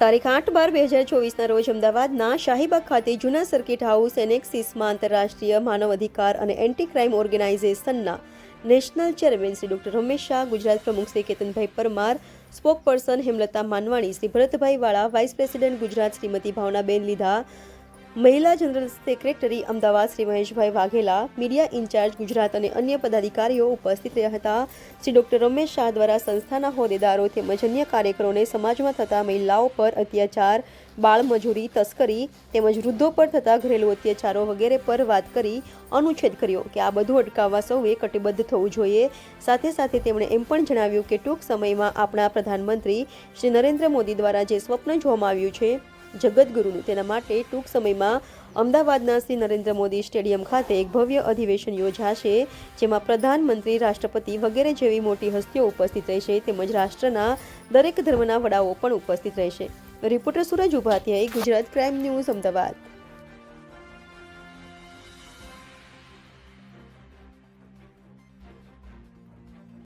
તારીખ આઠ બાર બે હજાર ચોવીસના રોજ અમદાવાદના શાહીબાગ ખાતે જૂના સર્કિટ હાઉસ એનેક્સિસમાં આંતરરાષ્ટ્રીય માનવ અધિકાર અને anti crime ઓર્ગેનાઇઝેશનના national chairman Shri doctor Ramesh Shah, Gujarat પ્રમુખ Shri Ketanbhai Parmar spokesperson Hemlata Manvani Shri Bharatbhai Vala, vice president Gujarat Shrimati Bhavnaben લીધા મહિલા general secretary Ahmedabad Shri Maheshbhai Vaghela, media incharge Gujarat અને અન્ય પદાધિકારીઓ ઉપસ્થિત રહ્યા હતા. Shri doctor Ramesh Shah દ્વારા સંસ્થાના હોદ્દેદારો તેમજ અન્ય કાર્યકરોને સમાજમાં થતા મહિલાઓ પર અત્યાચાર બાળમજૂરી તસ્કરી તેમજ વૃદ્ધો પર થતા ઘરેલુ અત્યાચારો વગેરે પર વાત કરી અનુચ્છેદ કર્યો કે આ બધું અટકાવવા સૌએ કટિબદ્ધ થવું જોઈએ. સાથે સાથે તેમણે એમ પણ જણાવ્યું કે ટૂંક સમયમાં આપણા પ્રધાનમંત્રી શ્રી નરેન્દ્ર મોદી દ્વારા જે સ્વપ્ન જોવામાં આવ્યું છે જગતગુરુનું તેના માટે ટૂંક સમયમાં અમદાવાદના શ્રી નરેન્દ્ર મોદી સ્ટેડિયમ ખાતે એક ભવ્ય અધિવેશન યોજાશે, જેમાં પ્રધાનમંત્રી, રાષ્ટ્રપતિ વગેરે જેવી મોટી હસ્તીઓ ઉપસ્થિત રહેશે, તેમજ રાષ્ટ્રના દરેક ધર્મના વડાઓ પણ ઉપસ્થિત રહેશે. Reporter Suraj Upadhyay Gujarat crime news Ahmedabad.